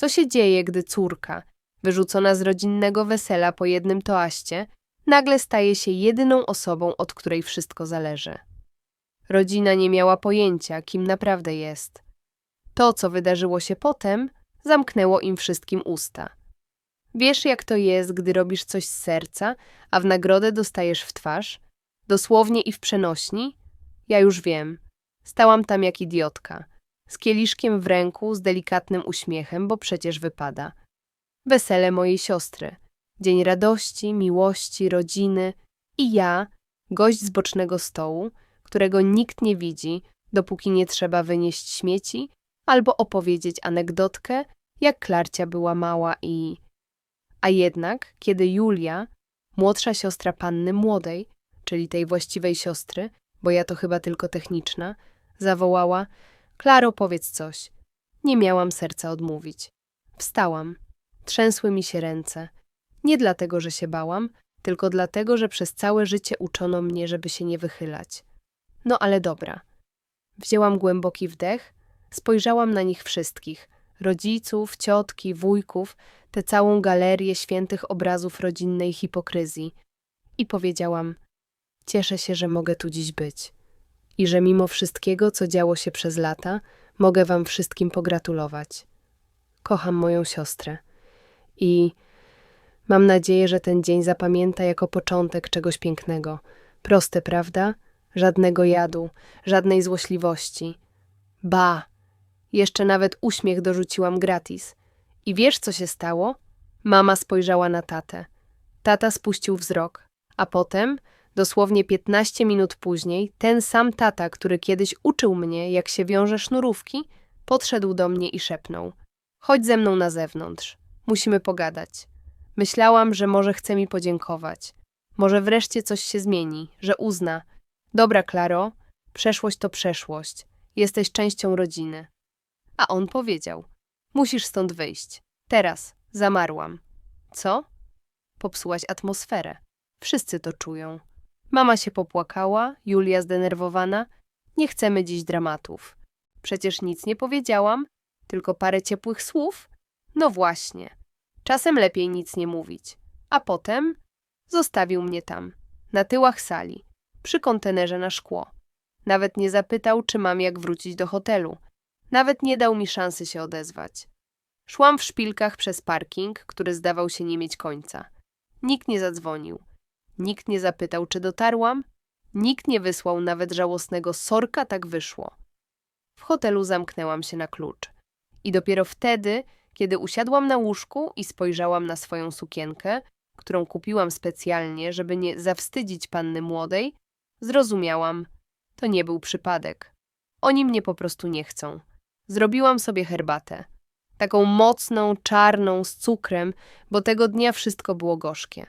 Co się dzieje, gdy córka, wyrzucona z rodzinnego wesela po jednym toaście, nagle staje się jedyną osobą, od której wszystko zależy? Rodzina nie miała pojęcia, kim naprawdę jest. To, co wydarzyło się potem, zamknęło im wszystkim usta. Wiesz, jak to jest, gdy robisz coś z serca, a w nagrodę dostajesz w twarz? Dosłownie i w przenośni? Ja już wiem. Stałam tam jak idiotka, z kieliszkiem w ręku, z delikatnym uśmiechem, bo przecież wypada. Wesele mojej siostry. Dzień radości, miłości, rodziny i ja, gość z bocznego stołu, którego nikt nie widzi, dopóki nie trzeba wynieść śmieci albo opowiedzieć anegdotkę, jak Klarcia była mała i... A jednak, kiedy Julia, młodsza siostra panny młodej, czyli tej właściwej siostry, bo ja to chyba tylko techniczna, zawołała: Klaro, powiedz coś. Nie miałam serca odmówić. Wstałam. Trzęsły mi się ręce. Nie dlatego, że się bałam, tylko dlatego, że przez całe życie uczono mnie, żeby się nie wychylać. No ale dobra. Wzięłam głęboki wdech, spojrzałam na nich wszystkich rodziców, ciotki, wujków, tę całą galerię świętych obrazów rodzinnej hipokryzji i powiedziałam: Cieszę się, że mogę tu dziś być i że mimo wszystkiego, co działo się przez lata, mogę Wam wszystkim pogratulować. Kocham moją siostrę i mam nadzieję, że ten dzień zapamięta jako początek czegoś pięknego. Proste, prawda? Żadnego jadu, żadnej złośliwości. Ba! Jeszcze nawet uśmiech dorzuciłam gratis. I wiesz, co się stało? Mama spojrzała na tatę. Tata spuścił wzrok, a potem Dosłownie 15 minut później ten sam tata, który kiedyś uczył mnie, jak się wiąże sznurówki, podszedł do mnie i szepnął: Chodź ze mną na zewnątrz. Musimy pogadać. Myślałam, że może chce mi podziękować. Może wreszcie coś się zmieni, że uzna: Dobra, Klaro, przeszłość to przeszłość. Jesteś częścią rodziny. A on powiedział: Musisz stąd wyjść. Teraz zamarłam. Co? Popsułaś atmosferę. Wszyscy to czują. Mama się popłakała, Julia zdenerwowana. Nie chcemy dziś dramatów. Przecież nic nie powiedziałam, tylko parę ciepłych słów. No właśnie. Czasem lepiej nic nie mówić. A potem zostawił mnie tam, na tyłach sali, przy kontenerze na szkło. Nawet nie zapytał, czy mam jak wrócić do hotelu. Nawet nie dał mi szansy się odezwać. Szłam w szpilkach przez parking, który zdawał się nie mieć końca. Nikt nie zadzwonił. Nikt nie zapytał, czy dotarłam, nikt nie wysłał nawet żałosnego sorka, tak wyszło. W hotelu zamknęłam się na klucz. I dopiero wtedy, kiedy usiadłam na łóżku i spojrzałam na swoją sukienkę, którą kupiłam specjalnie, żeby nie zawstydzić panny młodej, zrozumiałam, to nie był przypadek. Oni mnie po prostu nie chcą. Zrobiłam sobie herbatę. Taką mocną, czarną, z cukrem, bo tego dnia wszystko było gorzkie.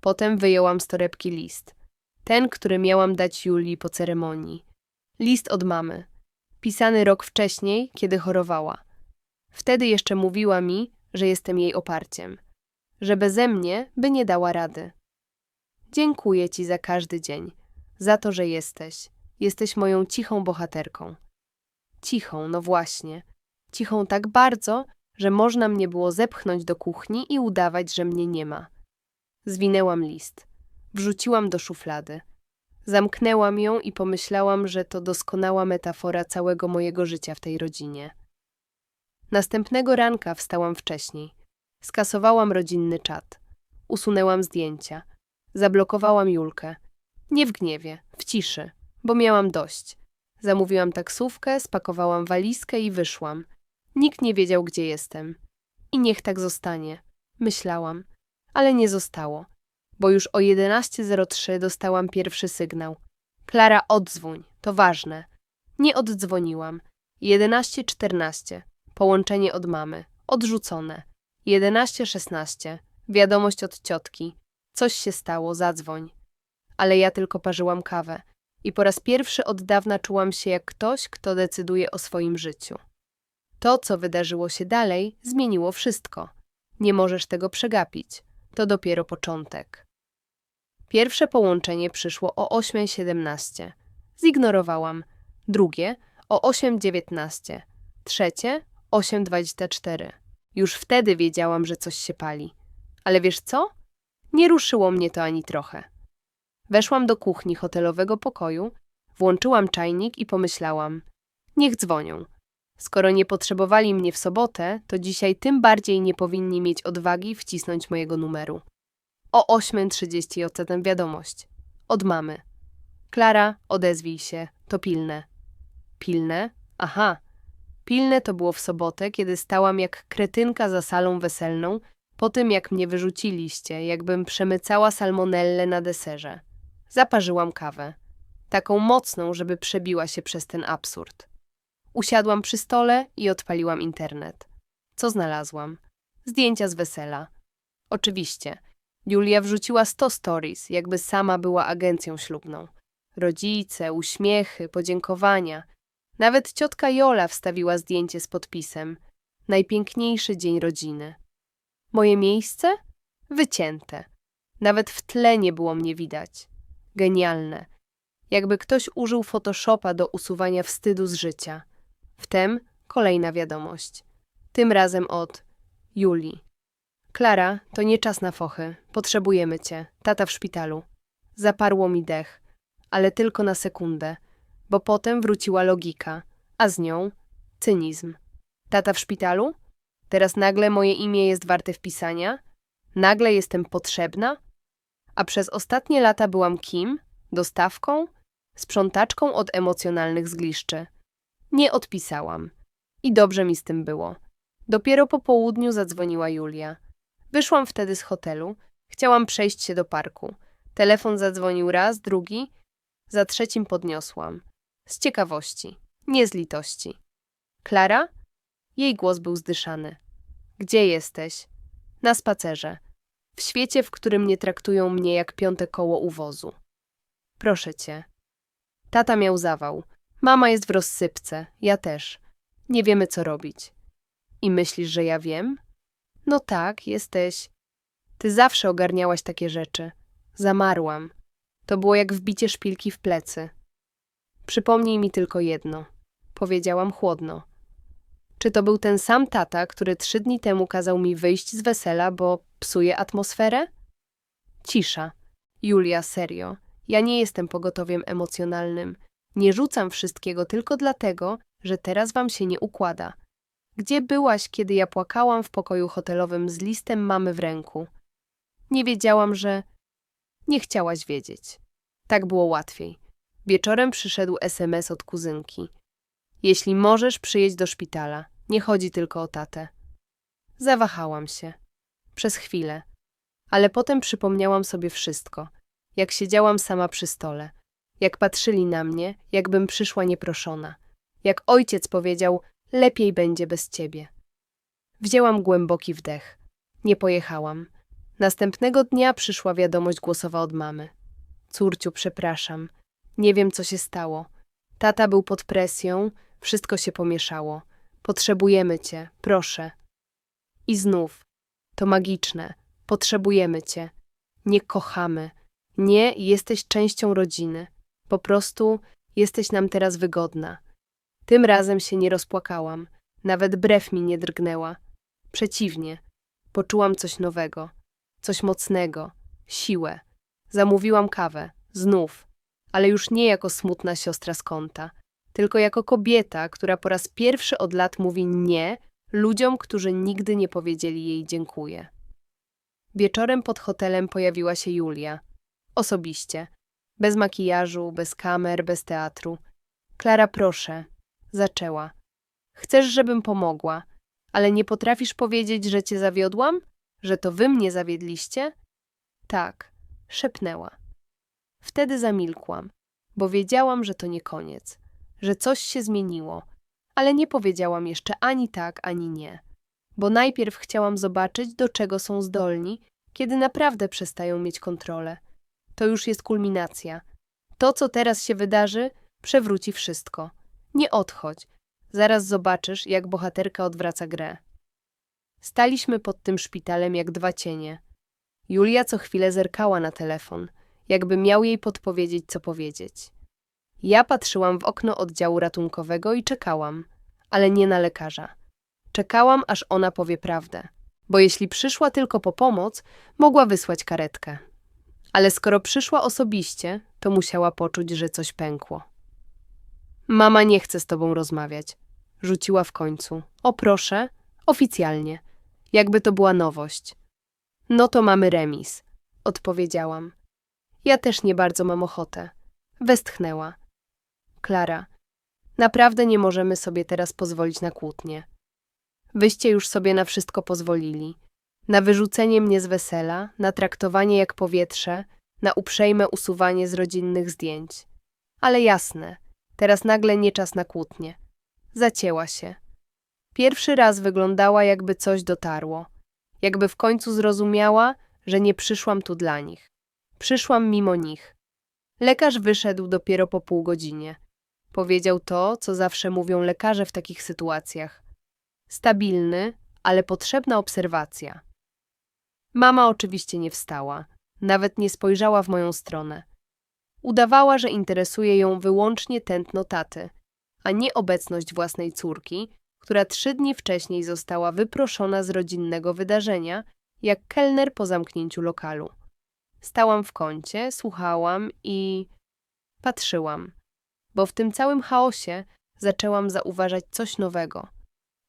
Potem wyjęłam z torebki list. Ten, który miałam dać Julii po ceremonii. List od mamy. Pisany rok wcześniej, kiedy chorowała. Wtedy jeszcze mówiła mi, że jestem jej oparciem. Że beze mnie by nie dała rady. Dziękuję ci za każdy dzień. Za to, że jesteś. Jesteś moją cichą bohaterką. Cichą, no właśnie. Cichą tak bardzo, że można mnie było zepchnąć do kuchni i udawać, że mnie nie ma. Zwinęłam list. Wrzuciłam do szuflady. Zamknęłam ją i pomyślałam, że to doskonała metafora całego mojego życia w tej rodzinie. Następnego ranka wstałam wcześniej. Skasowałam rodzinny czat. Usunęłam zdjęcia. Zablokowałam Julkę. Nie w gniewie, w ciszy, bo miałam dość. Zamówiłam taksówkę, spakowałam walizkę i wyszłam. Nikt nie wiedział, gdzie jestem. I niech tak zostanie. Myślałam ale nie zostało, bo już o 11.03 dostałam pierwszy sygnał. Klara, odzwoń, to ważne. Nie oddzwoniłam. 11.14. Połączenie od mamy. Odrzucone. 11.16. Wiadomość od ciotki. Coś się stało, zadzwoń. Ale ja tylko parzyłam kawę i po raz pierwszy od dawna czułam się jak ktoś, kto decyduje o swoim życiu. To, co wydarzyło się dalej, zmieniło wszystko. Nie możesz tego przegapić to dopiero początek. Pierwsze połączenie przyszło o 8.17. Zignorowałam. Drugie o 8.19. Trzecie 8.24. Już wtedy wiedziałam, że coś się pali. Ale wiesz co? Nie ruszyło mnie to ani trochę. Weszłam do kuchni hotelowego pokoju, włączyłam czajnik i pomyślałam: niech dzwonią. Skoro nie potrzebowali mnie w sobotę, to dzisiaj tym bardziej nie powinni mieć odwagi wcisnąć mojego numeru. O 8.30 odcetem wiadomość. Od mamy. Klara, odezwij się, to pilne. Pilne? Aha. Pilne to było w sobotę, kiedy stałam jak kretynka za salą weselną, po tym jak mnie wyrzuciliście, jakbym przemycała salmonellę na deserze. Zaparzyłam kawę. Taką mocną, żeby przebiła się przez ten absurd. Usiadłam przy stole i odpaliłam internet. Co znalazłam? Zdjęcia z wesela. Oczywiście. Julia wrzuciła 100 stories, jakby sama była agencją ślubną. Rodzice, uśmiechy, podziękowania. Nawet ciotka Jola wstawiła zdjęcie z podpisem. Najpiękniejszy dzień rodziny. Moje miejsce? Wycięte. Nawet w tle nie było mnie widać. Genialne. Jakby ktoś użył Photoshopa do usuwania wstydu z życia. Wtem kolejna wiadomość. Tym razem od Julii. Klara, to nie czas na fochy. Potrzebujemy cię. Tata w szpitalu. Zaparło mi dech, ale tylko na sekundę, bo potem wróciła logika, a z nią cynizm. Tata w szpitalu? Teraz nagle moje imię jest warte wpisania? Nagle jestem potrzebna? A przez ostatnie lata byłam kim? Dostawką? Sprzątaczką od emocjonalnych zgliszczy. Nie odpisałam. I dobrze mi z tym było. Dopiero po południu zadzwoniła Julia. Wyszłam wtedy z hotelu. Chciałam przejść się do parku. Telefon zadzwonił raz, drugi. Za trzecim podniosłam. Z ciekawości, nie z litości. Klara? Jej głos był zdyszany. Gdzie jesteś? Na spacerze. W świecie, w którym nie traktują mnie jak piąte koło uwozu. Proszę cię. Tata miał zawał. Mama jest w rozsypce, ja też. Nie wiemy, co robić. I myślisz, że ja wiem? No tak, jesteś. Ty zawsze ogarniałaś takie rzeczy. Zamarłam. To było jak wbicie szpilki w plecy. Przypomnij mi tylko jedno. Powiedziałam chłodno. Czy to był ten sam tata, który trzy dni temu kazał mi wyjść z wesela, bo psuje atmosferę? Cisza. Julia, serio. Ja nie jestem pogotowiem emocjonalnym. Nie rzucam wszystkiego tylko dlatego, że teraz wam się nie układa. Gdzie byłaś, kiedy ja płakałam w pokoju hotelowym z listem mamy w ręku? Nie wiedziałam, że. Nie chciałaś wiedzieć. Tak było łatwiej. Wieczorem przyszedł SMS od kuzynki. Jeśli możesz, przyjedź do szpitala. Nie chodzi tylko o tatę. Zawahałam się. Przez chwilę. Ale potem przypomniałam sobie wszystko. Jak siedziałam sama przy stole. Jak patrzyli na mnie, jakbym przyszła nieproszona. Jak ojciec powiedział, lepiej będzie bez ciebie. Wzięłam głęboki wdech. Nie pojechałam. Następnego dnia przyszła wiadomość głosowa od mamy. Córciu, przepraszam. Nie wiem, co się stało. Tata był pod presją, wszystko się pomieszało. Potrzebujemy cię, proszę. I znów. To magiczne. Potrzebujemy cię. Nie kochamy. Nie jesteś częścią rodziny. Po prostu jesteś nam teraz wygodna. Tym razem się nie rozpłakałam. Nawet brew mi nie drgnęła. Przeciwnie. Poczułam coś nowego. Coś mocnego. Siłę. Zamówiłam kawę. Znów. Ale już nie jako smutna siostra z kąta. Tylko jako kobieta, która po raz pierwszy od lat mówi nie ludziom, którzy nigdy nie powiedzieli jej dziękuję. Wieczorem pod hotelem pojawiła się Julia. Osobiście. Bez makijażu, bez kamer, bez teatru. Klara, proszę. Zaczęła. Chcesz, żebym pomogła, ale nie potrafisz powiedzieć, że cię zawiodłam? Że to wy mnie zawiedliście? Tak, szepnęła. Wtedy zamilkłam, bo wiedziałam, że to nie koniec, że coś się zmieniło, ale nie powiedziałam jeszcze ani tak, ani nie. Bo najpierw chciałam zobaczyć, do czego są zdolni, kiedy naprawdę przestają mieć kontrolę. To już jest kulminacja. To, co teraz się wydarzy, przewróci wszystko. Nie odchodź. Zaraz zobaczysz, jak bohaterka odwraca grę. Staliśmy pod tym szpitalem jak dwa cienie. Julia co chwilę zerkała na telefon, jakby miał jej podpowiedzieć, co powiedzieć. Ja patrzyłam w okno oddziału ratunkowego i czekałam, ale nie na lekarza. Czekałam, aż ona powie prawdę, bo jeśli przyszła tylko po pomoc, mogła wysłać karetkę. Ale skoro przyszła osobiście, to musiała poczuć, że coś pękło. Mama nie chce z tobą rozmawiać. Rzuciła w końcu. O proszę, oficjalnie. Jakby to była nowość. No to mamy remis, odpowiedziałam. Ja też nie bardzo mam ochotę. Westchnęła. Klara, naprawdę nie możemy sobie teraz pozwolić na kłótnie. Wyście już sobie na wszystko pozwolili. Na wyrzucenie mnie z wesela, na traktowanie jak powietrze, na uprzejme usuwanie z rodzinnych zdjęć. Ale jasne, teraz nagle nie czas na kłótnie. Zacięła się. Pierwszy raz wyglądała, jakby coś dotarło. Jakby w końcu zrozumiała, że nie przyszłam tu dla nich. Przyszłam mimo nich. Lekarz wyszedł dopiero po pół godzinie. Powiedział to, co zawsze mówią lekarze w takich sytuacjach. Stabilny, ale potrzebna obserwacja. Mama oczywiście nie wstała, nawet nie spojrzała w moją stronę. Udawała, że interesuje ją wyłącznie tętno taty, a nie obecność własnej córki, która trzy dni wcześniej została wyproszona z rodzinnego wydarzenia, jak kelner po zamknięciu lokalu. Stałam w kącie, słuchałam i patrzyłam, bo w tym całym chaosie zaczęłam zauważać coś nowego.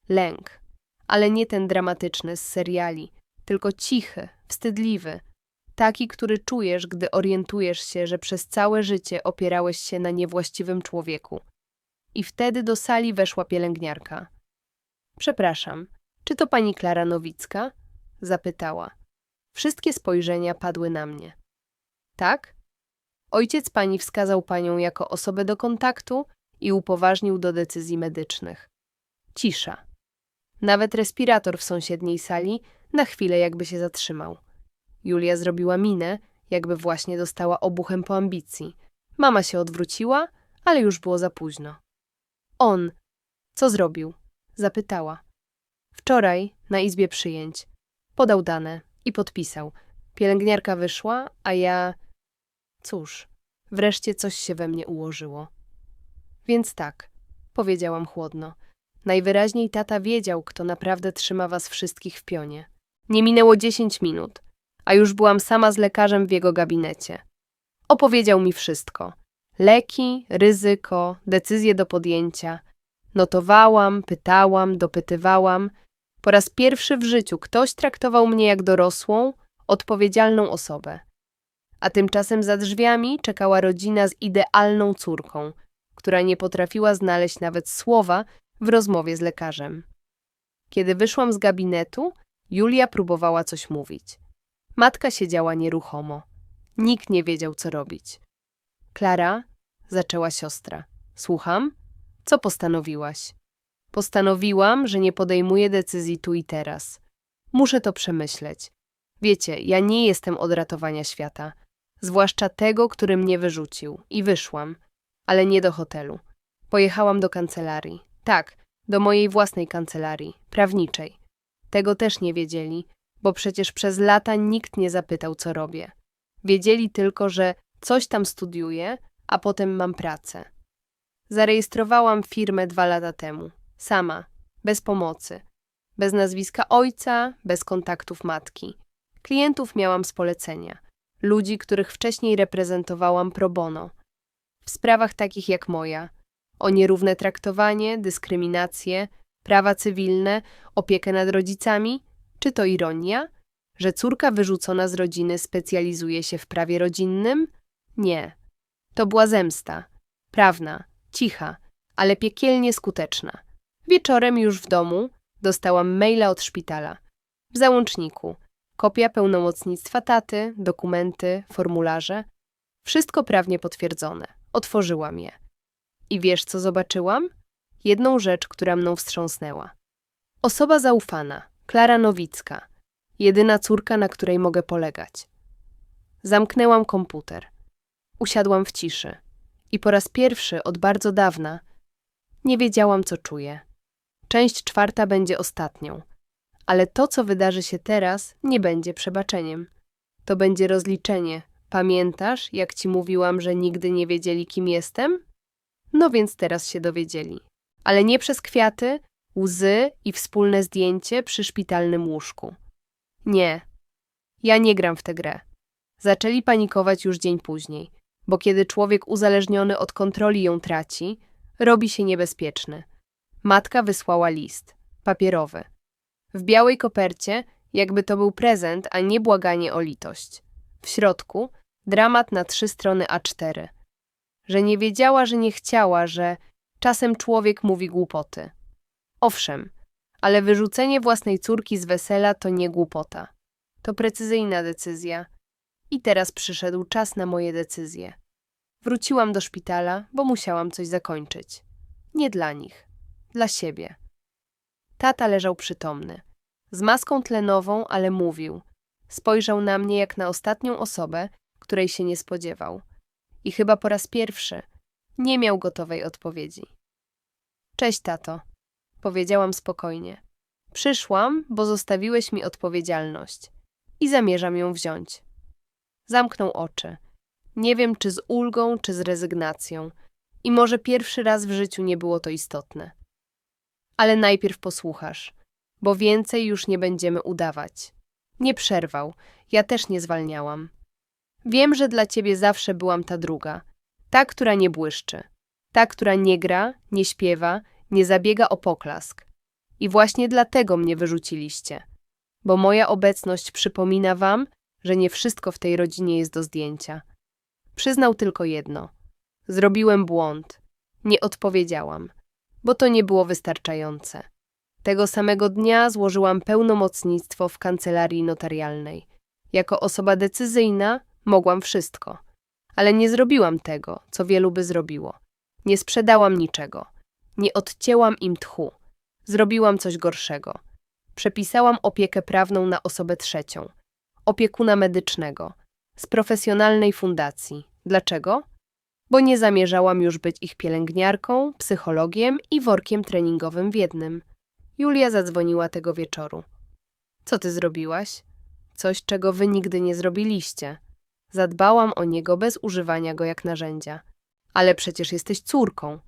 Lęk, ale nie ten dramatyczny z seriali, tylko cichy, wstydliwy, taki, który czujesz, gdy orientujesz się, że przez całe życie opierałeś się na niewłaściwym człowieku. I wtedy do sali weszła pielęgniarka. Przepraszam, czy to pani Klara Nowicka? Zapytała. Wszystkie spojrzenia padły na mnie. Tak? Ojciec pani wskazał panią jako osobę do kontaktu i upoważnił do decyzji medycznych. Cisza. Nawet respirator w sąsiedniej sali na chwilę jakby się zatrzymał. Julia zrobiła minę, jakby właśnie dostała obuchem po ambicji. Mama się odwróciła, ale już było za późno. On. Co zrobił? Zapytała. Wczoraj, na izbie przyjęć. Podał dane i podpisał. Pielęgniarka wyszła, a ja... Cóż, wreszcie coś się we mnie ułożyło. Więc tak, powiedziałam chłodno. Najwyraźniej tata wiedział, kto naprawdę trzyma was wszystkich w pionie. Nie minęło dziesięć minut, a już byłam sama z lekarzem w jego gabinecie. Opowiedział mi wszystko. Leki, ryzyko, decyzje do podjęcia. Notowałam, pytałam, dopytywałam. Po raz pierwszy w życiu ktoś traktował mnie jak dorosłą, odpowiedzialną osobę. A tymczasem za drzwiami czekała rodzina z idealną córką, która nie potrafiła znaleźć nawet słowa w rozmowie z lekarzem. Kiedy wyszłam z gabinetu, Julia próbowała coś mówić. Matka siedziała nieruchomo. Nikt nie wiedział, co robić. Klara, zaczęła siostra. Słucham? Co postanowiłaś? Postanowiłam, że nie podejmuję decyzji tu i teraz. Muszę to przemyśleć. Wiecie, ja nie jestem od ratowania świata, zwłaszcza tego, który mnie wyrzucił. I wyszłam, ale nie do hotelu. Pojechałam do kancelarii. Tak, do mojej własnej kancelarii, prawniczej. Tego też nie wiedzieli, bo przecież przez lata nikt nie zapytał, co robię. Wiedzieli tylko, że coś tam studiuję, a potem mam pracę. Zarejestrowałam firmę dwa lata temu. Sama, bez pomocy. Bez nazwiska ojca, bez kontaktów matki. Klientów miałam z polecenia. Ludzi, których wcześniej reprezentowałam pro bono. W sprawach takich jak moja. O nierówne traktowanie, dyskryminację, prawa cywilne, opiekę nad rodzicami? Czy to ironia? Że córka wyrzucona z rodziny specjalizuje się w prawie rodzinnym? Nie. To była zemsta. Prawna, cicha, ale piekielnie skuteczna. Wieczorem już w domu dostałam maila od szpitala. W załączniku kopia pełnomocnictwa taty, dokumenty, formularze. Wszystko prawnie potwierdzone. Otworzyłam je. I wiesz, co zobaczyłam? Jedną rzecz, która mną wstrząsnęła. Osoba zaufana, Klara Nowicka, jedyna córka, na której mogę polegać. Zamknęłam komputer. Usiadłam w ciszy i po raz pierwszy od bardzo dawna nie wiedziałam, co czuję. Część czwarta będzie ostatnią, ale to, co wydarzy się teraz, nie będzie przebaczeniem. To będzie rozliczenie. Pamiętasz, jak ci mówiłam, że nigdy nie wiedzieli, kim jestem? No więc teraz się dowiedzieli. Ale nie przez kwiaty, Łzy i wspólne zdjęcie przy szpitalnym łóżku. Nie, ja nie gram w tę grę. Zaczęli panikować już dzień później, bo kiedy człowiek uzależniony od kontroli ją traci, robi się niebezpieczny. Matka wysłała list, papierowy. W białej kopercie, jakby to był prezent, a nie błaganie o litość. W środku dramat na trzy strony A4. Że nie wiedziała, że nie chciała, że czasem człowiek mówi głupoty. Owszem, ale wyrzucenie własnej córki z wesela to nie głupota. To precyzyjna decyzja. I teraz przyszedł czas na moje decyzje. Wróciłam do szpitala, bo musiałam coś zakończyć. Nie dla nich, dla siebie. Tata leżał przytomny, z maską tlenową, ale mówił. Spojrzał na mnie jak na ostatnią osobę, której się nie spodziewał. I chyba po raz pierwszy nie miał gotowej odpowiedzi. Cześć, tato, powiedziałam spokojnie. Przyszłam, bo zostawiłeś mi odpowiedzialność i zamierzam ją wziąć. Zamknął oczy. Nie wiem, czy z ulgą, czy z rezygnacją. I może pierwszy raz w życiu nie było to istotne. Ale najpierw posłuchasz, bo więcej już nie będziemy udawać. Nie przerwał, ja też nie zwalniałam. Wiem, że dla ciebie zawsze byłam ta druga, ta, która nie błyszczy, ta, która nie gra, nie śpiewa, nie zabiega o poklask. I właśnie dlatego mnie wyrzuciliście, bo moja obecność przypomina wam, że nie wszystko w tej rodzinie jest do zdjęcia. Przyznał tylko jedno. Zrobiłem błąd. Nie odpowiedziałam, bo to nie było wystarczające. Tego samego dnia złożyłam pełnomocnictwo w kancelarii notarialnej. Jako osoba decyzyjna mogłam wszystko, ale nie zrobiłam tego, co wielu by zrobiło. Nie sprzedałam niczego. Nie odcięłam im tchu. Zrobiłam coś gorszego. Przepisałam opiekę prawną na osobę trzecią, opiekuna medycznego, z profesjonalnej fundacji. Dlaczego? Bo nie zamierzałam już być ich pielęgniarką, psychologiem i workiem treningowym w jednym. Julia zadzwoniła tego wieczoru. Co ty zrobiłaś? Coś, czego wy nigdy nie zrobiliście. Zadbałam o niego bez używania go jak narzędzia. Ale przecież jesteś córką.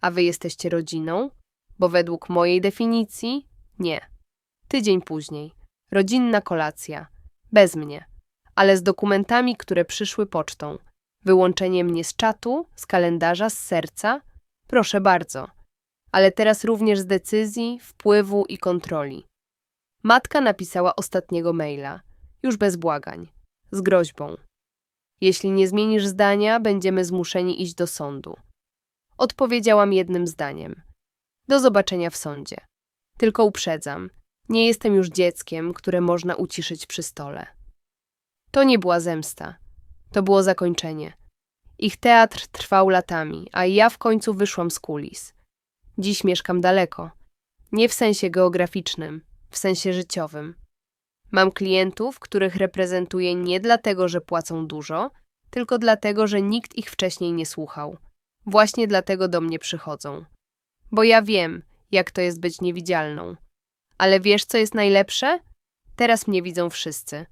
A wy jesteście rodziną? Bo według mojej definicji nie. Tydzień później. Rodzinna kolacja. Bez mnie. Ale z dokumentami, które przyszły pocztą. Wyłączenie mnie z czatu, z kalendarza, z serca? Proszę bardzo. Ale teraz również z decyzji, wpływu i kontroli. Matka napisała ostatniego maila. Już bez błagań. Z groźbą. Jeśli nie zmienisz zdania, będziemy zmuszeni iść do sądu. Odpowiedziałam jednym zdaniem. Do zobaczenia w sądzie. Tylko uprzedzam, nie jestem już dzieckiem, które można uciszyć przy stole. To nie była zemsta. To było zakończenie. Ich teatr trwał latami, a ja w końcu wyszłam z kulis. Dziś mieszkam daleko. Nie w sensie geograficznym, w sensie życiowym. Mam klientów, których reprezentuję nie dlatego, że płacą dużo, tylko dlatego, że nikt ich wcześniej nie słuchał. Właśnie dlatego do mnie przychodzą. Bo ja wiem, jak to jest być niewidzialną. Ale wiesz, co jest najlepsze? Teraz mnie widzą wszyscy.